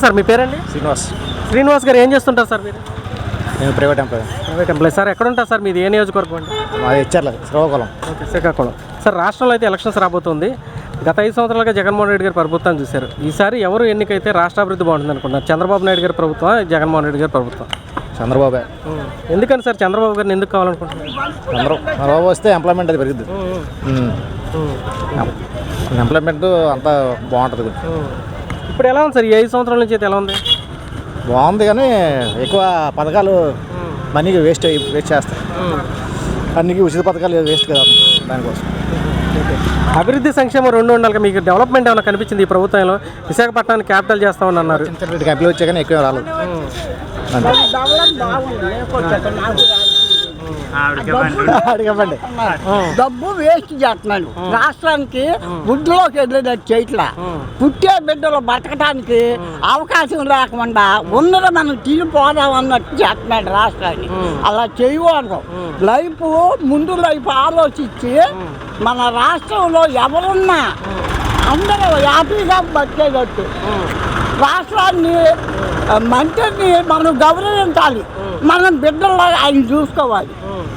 Sir మీ పేరండి? శ్రీనివాస్. శ్రీనివాస్ గారు ఏం చేస్తుంటారు సార్ మీరు? నేను private employee. Private employee. Sir ఎక్కడ ఉంటారు సార్ మీది? ఏ నియోజకవర్గం అండి? మాది ఇచ్చార్ల శ్రీకాకుళం. ఓకే శ్రీకాకుళం. సార్ రాష్ట్రంలో అయితే ఎలక్షన్స్ రాబోతుంది. గత ఐదు సంవత్సరాలుగా జగన్మోహన్ రెడ్డి గారి ప్రభుత్వం చూశారు. ఈసారి ఎవరు ఎన్నికైతే రాష్ట్ర అభివృద్ధి బాగుంటుంది అనుకుంటున్నారు? చంద్రబాబు నాయుడు గారి ప్రభుత్వం జగన్మోహన్ రెడ్డి గారి ప్రభుత్వం? చంద్రబాబు. ఎందుకని సార్ చంద్రబాబు గారిని ఎందుకు కావాలనుకుంటున్నారు? చంద్ర చంద్రబాబు వస్తే ఎంప్లాయ్మెంట్ అది పెరుగుద్ది. ఎంప్లాయ్మెంట్ అంతా బాగుంటుంది ఇప్పుడు ఎలా ఉంది సార్? ఈ ఐదు సంవత్సరాల నుంచి అయితే ఎలా ఉంది? బాగుంది కానీ ఎక్కువ పథకాలు మనీకి వేస్ట్ అయ్యి వేస్ట్ చేస్తారు అన్నికి ఉచిత పథకాలు వేస్ట్ కదా దానికోసం. అభివృద్ధి సంక్షేమం రెండు ఉండాలి. మీకు డెవలప్మెంట్ ఏమైనా కనిపించింది ఈ ప్రభుత్వంలో? విశాఖపట్నాన్ని క్యాపిటల్ చేస్తామని అన్నారు. కంపెనీలు వచ్చాయి కానీ ఎక్కువ రాలేదు. అడిగండి డబ్బు వేస్ట్ చేస్తున్నాడు రాష్ట్రానికి వృద్ధిలోకి వెళ్ళేటట్టు చేయట్లా. పుట్టే బిడ్డలు బతకటానికి అవకాశం లేకుండా ఉన్నది మనం తీరిపోదాం అన్నట్టు చేస్తున్నాడు రాష్ట్రాన్ని. అలా చేయకూడదు. లైఫ్ ముందు లైఫ్ ఆలోచించి మన రాష్ట్రంలో ఎవరున్నా అందరూ హ్యాపీగా బతికేటట్టు రాష్ట్రాన్ని మంత్రిని మనం గౌరవించాలి. మనం బిడ్డల్లో ఆయన చూసుకోవాలి.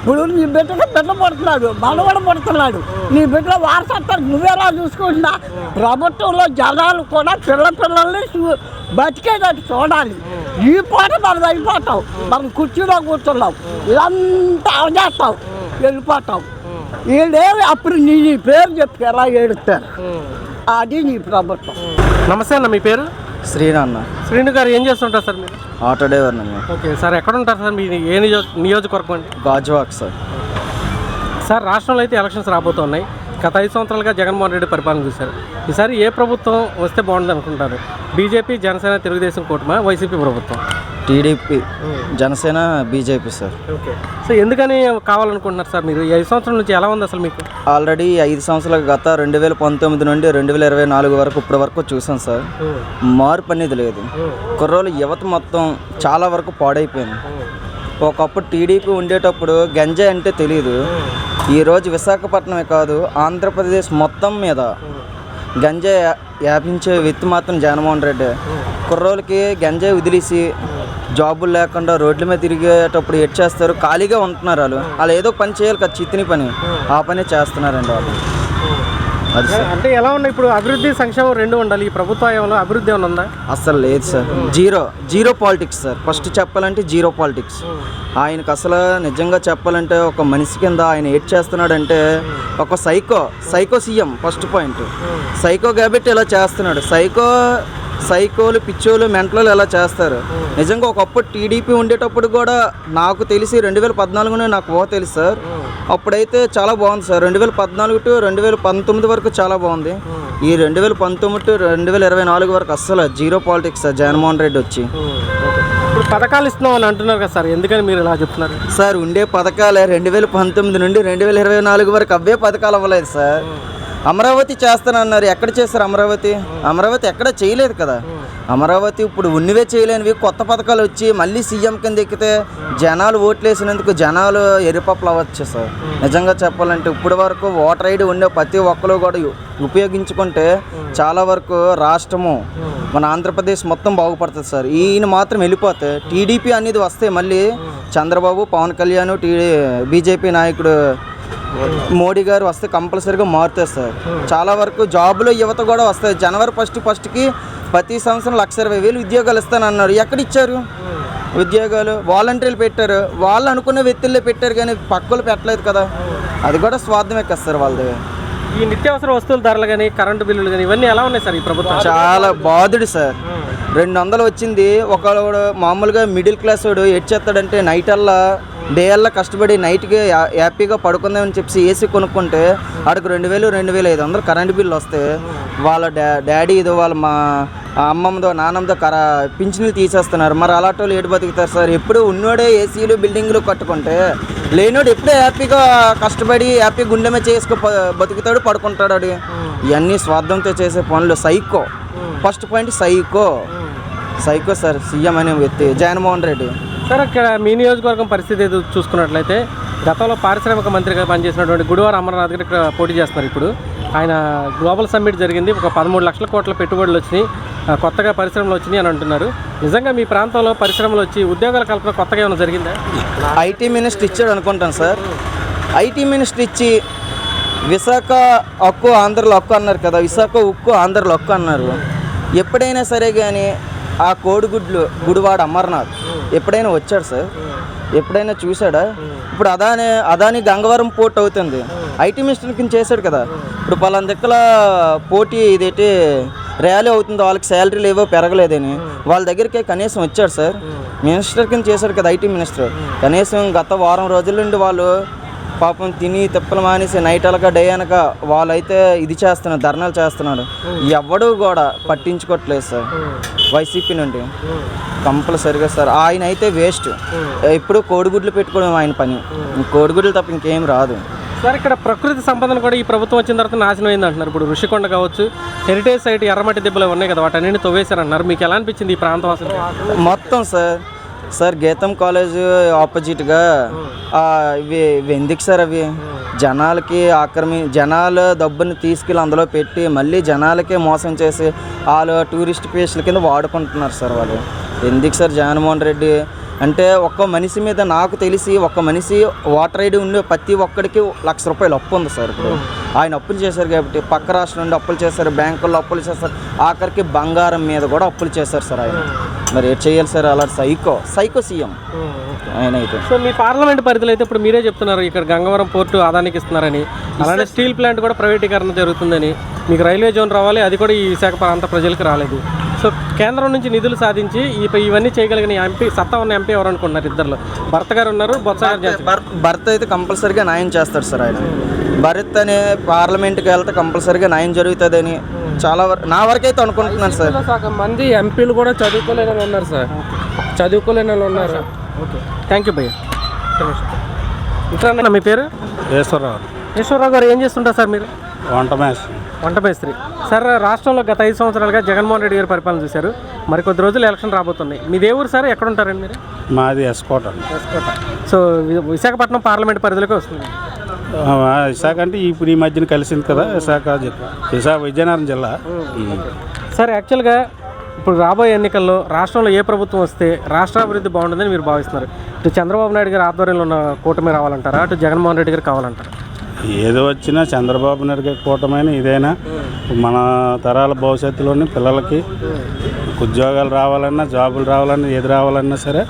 ఇప్పుడు నీ బిడ్డకి బిడ్డ పడుతున్నాడు మనవడు పడుతున్నాడు. నీ బిడ్డ వారసత్వం నువ్వెలా చూసుకుంటున్నా? ప్రభుత్వంలో జనాలు కూడా పిల్ల పిల్లల్ని బతికేటట్టు చూడాలి. ఈ పూట మనం అయిపోతాం. మనం కుర్చీలో కూర్చున్నాం. ఇదంతా అవజేస్తాం వెళ్ళిపోతాం. వీళ్ళేమి అప్పుడు నీ నీ పేరు చెప్పి ఎలా ఏడుస్తారు? అది నీ ప్రభుత్వం. నమస్తే అన్న మీ పేరు? శ్రీనాన్న శ్రీను గారు ఏం చేస్తుంటారు సార్ మీరు? ఆటో డ్రైవర్ ఓకే సార్ ఎక్కడ ఉంటారు సార్ మీ ఏ నియో నియోజకవర్గం అండి? గాజువాక్ సార్. సార్ రాష్ట్రంలో అయితే ఎలక్షన్స్ రాబోతున్నాయి. గత ఐదు సంవత్సరాలుగా జగన్మోహన్ రెడ్డి పరిపాలన చూశారు. ఈసారి ఏ ప్రభుత్వం వస్తే బాగుంటుంది అనుకుంటారు బీజేపీ జనసేన తెలుగుదేశం కూటమా? వైసీపీ ప్రభుత్వం? TDP Janasena BJP sir. Okay. So ఎందుకని కావాలనుకుంటున్నారు సార్ మీరు? ఈ ఐదు సంవత్సరాల నుంచి ఎలా ఉంది అసలు మీకు? ఆల్రెడీ ఐదు సంవత్సరాల గత రెండు వేల పంతొమ్మిది నుండి రెండు వేల ఇరవై నాలుగు వరకు ఇప్పటి వరకు చూసాం సార్. మార్పు అనేది లేదు. కుర్రోలు యువత మొత్తం చాలా వరకు పాడైపోయింది. ఒకప్పుడు టీడీపీ ఉండేటప్పుడు గంజాయి అంటే తెలియదు ఈరోజు విశాఖపట్నమే కాదు ఆంధ్రప్రదేశ్ మొత్తం మీద గంజాయి వ్యాపించే వ్యక్తి మాత్రం జగన్మోహన్ రెడ్డి. కుర్రోళ్ళకి గంజాయి వదిలేసి జాబులు లేకుండా రోడ్ల మీద తిరిగేటప్పుడు ఎట్ చేస్తారు? ఖాళీగా ఉంటున్నారు వాళ్ళు. వాళ్ళు ఏదో పని చేయాలి కదా చిత్తిని పని. ఆ. పని చేస్తున్నారండి వాళ్ళు. అది సార్. అంటే ఎలా ఉన్నాయి? ఇప్పుడు అభివృద్ధి సంక్షేమం రెండు ఉండాలి. ఈ ప్రభుత్వంలో అభివృద్ధి ఏమైనా ఉందా? అస్సలు లేదు sir. Zero zero politics sir. First చెప్పాలంటే జీరో పాలిటిక్స్. ఆయనకు అసలు నిజంగా చెప్పాలంటే ఒక మనిషి కింద ఆయన ఏడ్ చేస్తున్నాడంటే ఒక psycho psycho CM first point. Psycho కాబట్టి ఇలా చేస్తున్నాడు. సైకో సైకోలు పిచ్చోలు మెంటలు ఇలా చేస్తారు? నిజంగా ఒకప్పుడు టీడీపీ ఉండేటప్పుడు కూడా నాకు తెలిసి రెండు వేల పద్నాలుగునే నాకు ఓ తెలుసు సార్. అప్పుడైతే చాలా బాగుంది సార్. రెండు వేల పద్నాలుగు టు రెండు వేల పంతొమ్మిది వరకు చాలా బాగుంది. ఈ రెండు వేల పంతొమ్మిది టు రెండు వేల ఇరవై నాలుగు వరకు అస్సలు zero politics sir Jaganmohan Reddy వచ్చి. ఇప్పుడు పథకాలు ఇస్తున్నాం అని అంటున్నారు కదా సార్. ఎందుకని మీరు ఇలా చెప్తున్నారు? సార్ ఉండే పథకాలే రెండు వేల పంతొమ్మిది నుండి రెండు వేల ఇరవై నాలుగు వరకు అవే పథకాలు అవ్వలేదు సార్. అమరావతి చేస్తానన్నారు. ఎక్కడ చేస్తారు అమరావతి? అమరావతి ఎక్కడ చేయలేదు కదా. అమరావతి ఇప్పుడు ఉన్నవే చేయలేనివి. కొత్త పథకాలు వచ్చి మళ్ళీ సీఎం కింద ఎక్కితే జనాలు ఓట్లు వేసినందుకు జనాలు ఎరిపప్పులు అవ్వచ్చు సార్. నిజంగా చెప్పాలంటే ఇప్పటి వరకు ఓటర్ ఐడి ఉండే ప్రతి ఒక్కరు కూడా ఉపయోగించుకుంటే చాలా వరకు రాష్ట్రము మన ఆంధ్రప్రదేశ్ మొత్తం బాగుపడుతుంది సార్. ఈయన మాత్రం వెళ్ళిపోతే టీడీపీ అనేది వస్తే మళ్ళీ చంద్రబాబు పవన్ కళ్యాణ్ టీ బీజేపీ నాయకుడు మోడీ గారు వస్తే కంపల్సరీగా మారుతారు సార్ చాలా వరకు జాబులు యువత కూడా వస్తాయి జనవరి ఫస్ట్ ఫస్ట్కి ప్రతి సంవత్సరం లక్ష ఇరవై వేలు ఉద్యోగాలు ఇస్తానన్నారు ఎక్కడ ఇచ్చారు? ఉద్యోగాలు? వాలంటీర్లు పెట్టారు. వాళ్ళు అనుకున్న వ్యక్తులే పెట్టారు కానీ పక్కలు పెట్టలేదు కదా. అది కూడా స్వార్థమే కదా సార్ వాళ్ళది. ఈ నిత్యావసర వస్తువుల ధరలు కానీ కరెంటు బిల్లులు కానీ ఇవన్నీ ఎలా ఉన్నాయి సార్ ఈ ప్రభుత్వం? చాలా బాధుడు సార్. రెండు వందలు వచ్చింది. ఒకడు మామూలుగా మిడిల్ క్లాస్ వాడు ఎడ్ చేస్తాడంటే నైట్ అల్లా డే అల్లా కష్టపడి నైట్కి హ్యా- హ్యాపీగా పడుకుందామని చెప్పి ఏసీ కొనుక్కుంటే ఆడికి రెండు వేలు రెండు వేలు ఐదు వందలు కరెంట్ బిల్లు వస్తే వాళ్ళ డా డాడీ ఇదో వాళ్ళ మా అమ్మమ్మదో నాన్నమ్మదో కర పింఛన్లు తీసేస్తున్నారు. మరి అలాంటి వాళ్ళు ఏడు బతుకుతారు సార్? ఎప్పుడు ఉన్నోడే ఏసీలు బిల్డింగ్లు కట్టుకుంటే లేనోడు ఎప్పుడే హ్యాపీగా కష్టపడి హ్యాపీ గుండె మీద చేసుకు బతుకుతాడు పడుకుంటాడు వాడు ఇవన్నీ స్వార్థంతో చేసే పనులు psycho. First point psycho. Psycho sir CM అనే వ్యక్తి జగన్మోహన్ రెడ్డి. సార్ అక్కడ మీ నియోజకవర్గం పరిస్థితి ఏదో చూసుకున్నట్లయితే గతంలో పారిశ్రామిక మంత్రిగా పనిచేసినటువంటి గుడివార అమర్నాథ్ గారు ఇక్కడ పోటీ చేస్తున్నారు ఇప్పుడు. ఆయన గ్లోబల్ సమ్మిట్ జరిగింది ఒక పదమూడు లక్షల కోట్ల పెట్టుబడులు వచ్చినాయి కొత్తగా పరిశ్రమలు వచ్చినాయి అని అంటున్నారు. నిజంగా మీ ప్రాంతంలో పరిశ్రమలు వచ్చి ఉద్యోగాల కల్పన కొత్తగా ఏమైనా జరిగిందా? ఐటీ మినిస్టర్ ఇచ్చాడు అనుకుంటాను సార్. ఐటీ మినిస్టర్ ఇచ్చి విశాఖ హక్కు ఆంధ్రలో హక్కు అన్నారు కదా విశాఖ ఉక్కు ఆంధ్రలో హక్కు అన్నారు. ఎప్పుడైనా సరే కానీ ఆ కోడిగుడ్లు గుడివాడ అమర్నాథ్. ఎప్పుడైనా వచ్చాడు సార్? ఎప్పుడైనా చూసాడా ఇప్పుడు అదాని అదాని గంగవరం పోర్ట్ అవుతుంది. ఐటీ మినిస్టర్ కింద చేశాడు కదా. ఇప్పుడు పలాన దిక్కల పోటీ ఇదేంటి ర్యాలీ అవుతుంది. వాళ్ళకి శాలరీలు ఏవో పెరగలేదని. వాళ్ళ దగ్గరికి కనీసం వచ్చాడు సార్. మినిస్టర్ కింద చేశాడు కదా ఐటీ మినిస్టర్. కనీసం గత వారం రోజుల నుండి వాళ్ళు పాపం తిని తిప్పలు మానేసి నైట్ అనక డే అనక వాళ్ళైతే ఇది చేస్తున్నారు ధర్నాలు చేస్తున్నాడు ఎవడు కూడా పట్టించుకోవట్లేదు సార్. వైసీపీ నుండి. కంపల్సరిగా సార్. ఆయన అయితే వేస్ట్. ఎప్పుడు కోడిగుడ్లు పెట్టుకోవడం ఆయన పని. కోడిగుడ్లు తప్ప ఇంకేం రాదు. సార్ ఇక్కడ ప్రకృతి సంపదను కూడా ఈ ప్రభుత్వం వచ్చిన తర్వాత నాశనం అయింది అంటున్నారు ఇప్పుడు ఋషికొండ కావచ్చు హెరిటేజ్ సైట్ ఎర్రమట్టి దెబ్బలు ఉన్నాయి కదా వాటన్నింటిని తవ్వేశారంటున్నారు మీకు ఎలా అనిపించింది ఈ ప్రాంతం అసలు మొత్తం సార్. సార్ గీతం కాలేజ్ ఆపోజిట్గా ఇవి ఇవి ఎందుకు సార్ అవి? జనాలకి ఆక్రమి జనాల డబ్బుని తీసుకెళ్ళి అందులో పెట్టి మళ్ళీ జనాలకే మోసం చేసి వాళ్ళు టూరిస్ట్ ప్లేస్ల కింద వాడుకుంటున్నారు సార్ వాళ్ళు. ఎందుకు సార్ జగన్మోహన్ రెడ్డి? అంటే ఒక్క మనిషి మీద నాకు తెలిసి ఒక్క మనిషి వాటర్ ఐడి ఉండే ప్రతి ఒక్కడికి లక్ష రూపాయలు అప్పు ఉంది సార్ ఇప్పుడు. ఆయన అప్పులు చేశారు కాబట్టి పక్క రాష్ట్రం నుండి అప్పులు చేశారు బ్యాంకుల్లో అప్పులు చేశారు. ఆఖరికి బంగారం మీద కూడా అప్పులు చేశారు సార్ ఆయన. మరి ఏం చేయాలి సార్ అలా సైకో సైకో సీఎం ఆయన అయితే. సో మీ పార్లమెంట్ పరిధిలో అయితే ఇప్పుడు మీరే చెప్తున్నారు ఇక్కడ గంగవరం పోర్టు ఆదానికి ఇస్తున్నారని. అలానే స్టీల్ ప్లాంట్ కూడా ప్రైవేటీకరణ జరుగుతుందని. మీకు రైల్వే జోన్ రావాలి అది కూడా ఈ విశాఖ ప్రాంత ప్రజలకు రాలేదు. సో కేంద్రం నుంచి నిధులు సాధించి ఇవన్నీ చేయగలిగిన ఎంపీ సత్తా ఉన్న ఎంపీ ఎవరు అనుకుంటున్నారు ఇద్దరు భర్త గారు ఉన్నారు బొత్స గారు చేస్తారు. భర్త భర్త అయితే కంపల్సరీగా న్యాయం చేస్తాడు సార్ ఆయన. భరత్ అనే పార్లమెంట్కి వెళ్తే కంపల్సరీగా న్యాయం జరుగుతుందని చాలా వరకు నా వరకు అయితే అనుకుంటున్నాను సార్. సగం మంది ఎంపీలు కూడా చదువుకోలేని వాళ్ళు ఉన్నారు సార్. చదువుకోలేని వాళ్ళు ఉన్నారు. ఓకే. థ్యాంక్ యూ భయ్య ఇంకా మీ పేరు? ఈశ్వరరావు ఈశ్వరరావు గారు ఏం చేస్తుంటారు సార్ మీరు? వంట మేస్త్రి. వంట మేస్త్రి. సార్ రాష్ట్రంలో గత ఐదు సంవత్సరాలుగా జగన్మోహన్ రెడ్డి గారు పరిపాలన చూశారు. మరి కొద్ది రోజులు ఎలక్షన్ రాబోతున్నాయి. మీ దేవురు సార్ ఎక్కడ ఉంటారండి మీరు? మాది ఎస్కోట అండి. సో విశాఖపట్నం పార్లమెంట్ పరిధిలోకి వస్తుంది. విశాఖ అంటే ఇప్పుడు ఈ మధ్యన కలిసింది కదా విశాఖ విశాఖ విజయనగరం జిల్లా. సార్ యాక్చువల్గా ఇప్పుడు రాబోయే ఎన్నికల్లో రాష్ట్రంలో ఏ ప్రభుత్వం వస్తే రాష్ట్ర అభివృద్ధి బాగుంటుందని మీరు భావిస్తున్నారు. ఇటు చంద్రబాబు నాయుడు గారి ఆధ్వర్యంలో ఉన్న కూటమి రావాలంటారా? అటు జగన్మోహన్ రెడ్డి గారు కావాలంటారా? ఏది వచ్చినా చంద్రబాబు నాయుడు గారి కూటమైన ఇదైనా. మన తరాల భవిష్యత్తులోని పిల్లలకి ఉద్యోగాలు రావాలన్నా జాబులు రావాలన్నా ఏది రావాలన్నా సరే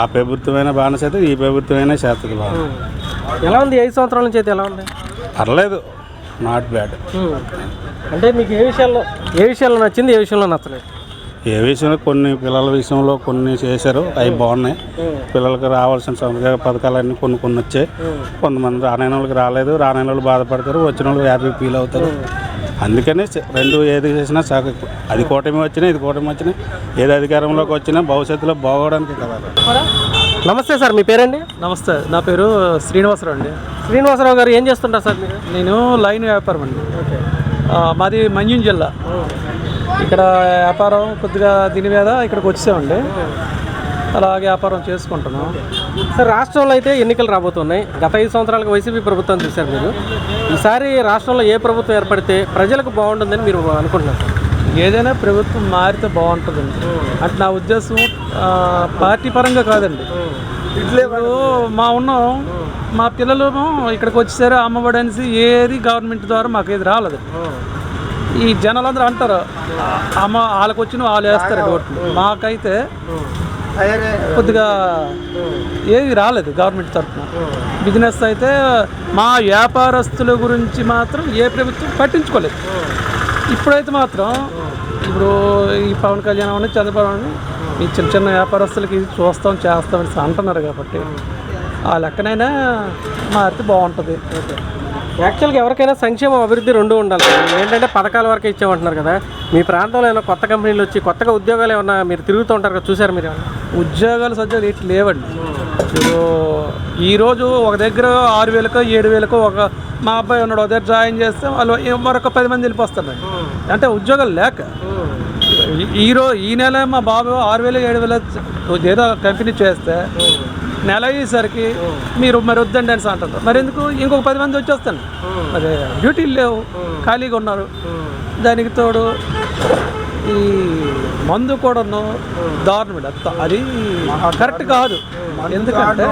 ఆ ప్రభుత్వమైనా చేస్తుంది ఈ ప్రభుత్వమైనా చేస్తుంది బాగా ఎలా ఉంది? ఐదు సంవత్సరాల నుంచి అయితే ఎలా ఉంది? పర్లేదు. నాట్ బ్యాడ్ అంటే మీకు ఏ విషయాల్లో ఏ విషయాల్లో నచ్చింది ఏ విషయంలో నచ్చలేదు? ఏ విషయంలో కొన్ని పిల్లల విషయంలో కొన్ని చేశారు అవి బాగున్నాయి. పిల్లలకు రావాల్సిన సంక్షేమ పథకాలన్నీ కొన్ని కొన్ని వచ్చాయి. కొంతమంది రానైన వాళ్ళకి రాలేదు రానైన వాళ్ళు బాధపడతారు వచ్చిన వాళ్ళు హ్యాపీ ఫీల్ అవుతారు. అందుకనే రెండు ఏది చేసినా సాగు అది కూటమి వచ్చినా ఇది కూటమి వచ్చినా ఏది అధికారంలోకి వచ్చినా భవిష్యత్తులో బాగోవడానికి కదా. నమస్తే సార్ మీ పేరండి? నమస్తే నా పేరు శ్రీనివాసరావు అండి. శ్రీనివాసరావు గారు ఏం చేస్తుంటారు సార్ మీరు? నేను లైన్ వ్యాపారం అండి. మాది మన్యం జిల్లా. ఇక్కడ వ్యాపారం కొద్దిగా దీని మీద ఇక్కడికి వచ్చామండి. అలా వ్యాపారం చేసుకుంటున్నాం. సార్ రాష్ట్రంలో అయితే ఎన్నికలు రాబోతున్నాయి. గత ఐదు సంవత్సరాలుగా వైసీపీ ప్రభుత్వం చూశారు మీరు. ఈసారి రాష్ట్రంలో ఏ ప్రభుత్వం ఏర్పడితే ప్రజలకు బాగుంటుందని మీరు అనుకుంటున్నారు? ఏదైనా ప్రభుత్వం మారితే బాగుంటుందండి అంటే నా ఉద్దేశం పార్టీ పరంగా కాదండి. ఇప్పుడు మా ఉన్నాం మా పిల్లలు ఇక్కడికి వచ్చేసారు అమ్మఒడి అనేసి ఏది గవర్నమెంట్ ద్వారా మాకు ఏది రాలేదు. ఈ జనాలందరూ అంటారు అమ్మ వాళ్ళకి వచ్చిన వాళ్ళు వేస్తారు ఓట్లు. మాకైతే కొద్దిగా ఏది రాలేదు గవర్నమెంట్ తరఫున. బిజినెస్ అయితే మా వ్యాపారస్తుల గురించి మాత్రం ఏ ప్రభుత్వం పట్టించుకోలేదు. ఇప్పుడైతే మాత్రం ఇప్పుడు ఈ పవన్ కళ్యాణ్ అని చంద్రబాబు అని ఈ చిన్న చిన్న వ్యాపారస్తులకి చూస్తాం చేస్తాం అని అంటున్నారు కాబట్టి ఆ లెక్కనైనా మారితే బాగుంటుంది. యాక్చువల్గా ఎవరికైనా సంక్షేమం అభివృద్ధి రెండు ఉండాలి. ఏంటంటే పథకాల వరకు ఇచ్చామంటున్నారు కదా. మీ ప్రాంతంలో ఏమైనా కొత్త కంపెనీలు వచ్చి కొత్తగా ఉద్యోగాలు ఏమన్నా మీరు తిరుగుతూ ఉంటారు కదా చూసారు మీరు ఏమన్నా? ఉద్యోగాలు సజ్జలు ఇటు లేవండి. ఈరోజు ఒక దగ్గర ఆరు వేలకో ఏడు వేలకో ఒక మా అబ్బాయి ఉన్నాడు ఒక దగ్గర జాయిన్ చేస్తే వాళ్ళు మరొక పది మంది వెళ్ళిపోస్తారండి. అంటే ఉద్యోగాలు లేక. ఈ- ఈ రో ఈ నెల మా బాబు ఆరు వేలు ఏడు వేలు ఏదో కంపెనీ చేస్తే నెల అయ్యేసరికి మీరు మరి వద్దండి అని అంటారు. మరి ఎందుకు? ఇంకొక పది మంది వచ్చేస్తాను అదే డ్యూటీలు లేవు ఖాళీగా ఉన్నారు. దానికి తోడు ఈ మందు కూడాను దారుణం అంత అది కరెక్ట్ కాదు. ఎందుకంటే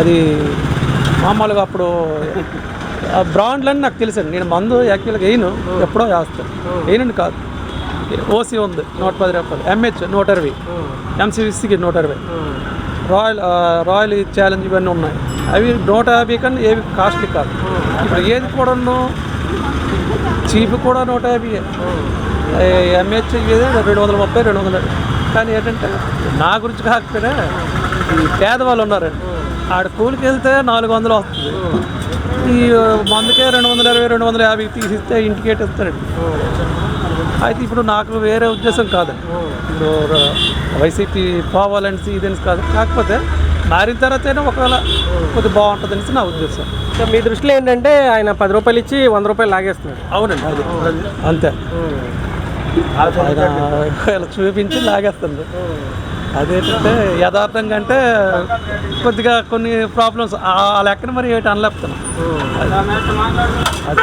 అది మామూలుగా అప్పుడు ఆ బ్రాండ్లన్నీ నాకు తెలుసండి. నేను మందు యాక్చువల్గా వేయను ఎప్పుడో వేస్తాను వేయనండి కాదు. ఓసీ ఉంది నూట పది రూపాయలు. ఎంహెచ్ నూట ఇరవై ఎంసీవిసికి నూట ఇరవై రాయల్ రాయల్ ఛాలెంజ్ ఇవన్నీ ఉన్నాయి. అవి నూట యాభై కన్నా ఏవి కాస్ట్లీ కాదు. ఇప్పుడు ఏది కూడాను చీప్ కూడా నూట యాభై. ఎంహెచ్ ఇది రెండు వందల ముప్పై రెండు వందల. కానీ ఏంటంటే నా గురించి కాకపోయినా ఈ పేదవాళ్ళు ఉన్నారండి. ఆడ కూలికి వెళ్తే నాలుగు వందలు వస్తుంది. ఈ మందుకే రెండు వందల ఇరవై రెండు వందల యాభై తీసిస్తే ఇంటికి ఎటు ఇస్తారండి? అయితే ఇప్పుడు నాకు వేరే ఉద్దేశం కాదండి. ఇప్పుడు వైసీపీ పోవాలని ఇదని కాదు. కాకపోతే మారిన తర్వాతైనా ఒకవేళ కొద్దిగా బాగుంటుంది అనేసి నా ఉద్దేశం. సో మీ దృష్టిలో ఏంటంటే ఆయన పది రూపాయలు ఇచ్చి వంద రూపాయలు లాగేస్తున్నాడు. అవునండి అది అంతే. ఆయన చూపించి లాగేస్తుంది అదేంటంటే యథార్థంగా అంటే కొద్దిగా కొన్ని ప్రాబ్లమ్స్ ఆ లెక్కన మరి ఏంటి అనలేపుతున్నాం. అది.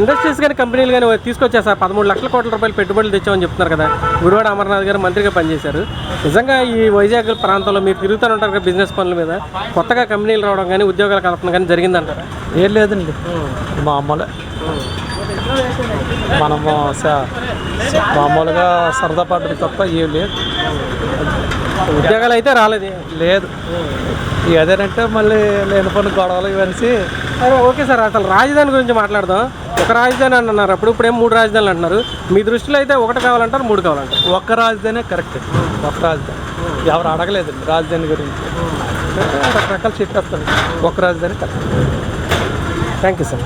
ఇండస్ట్రీస్ కానీ కంపెనీలు కానీ తీసుకొచ్చారు సార్. పదమూడు లక్షల కోట్ల రూపాయలు పెట్టుబడులు తెచ్చామని చెప్తున్నారు కదా. గుడివాడ అమర్నాథ్ గారు మంత్రిగా పనిచేశారు. నిజంగా ఈ వైజాగ్ ప్రాంతంలో మీరు తిరుగుతూనే ఉంటారు కదా బిజినెస్ పనుల మీద. కొత్తగా కంపెనీలు రావడం కానీ ఉద్యోగాల కల్పన కానీ జరిగిందంటారా? ఏం లేదండి. మామూలే మనము మామూలుగా సరదా పడ్డం తప్ప ఏం లేదు. ఉద్యోగాలు అయితే రాలేదు. లేదు. అదేనంటే మళ్ళీ లేని పని గొడవలు ఇవన్నీ ఓకే సార్ అసలు రాజధాని గురించి మాట్లాడదాం. ఒక రాజధాని అని అన్నారు అప్పుడు ఇప్పుడేం మూడు రాజధానులు అంటున్నారు. మీ దృష్టిలో అయితే ఒకటి కావాలంటారు మూడు కావాలంటారు. ఒక్క రాజధానే కరెక్ట్. ఒక్క రాజధాని. ఎవరు అడగలేదండి రాజధాని గురించి. రకరకాలు చెప్పేస్తాను ఒక్క రాజధాని కరెక్ట్. Thank you sir.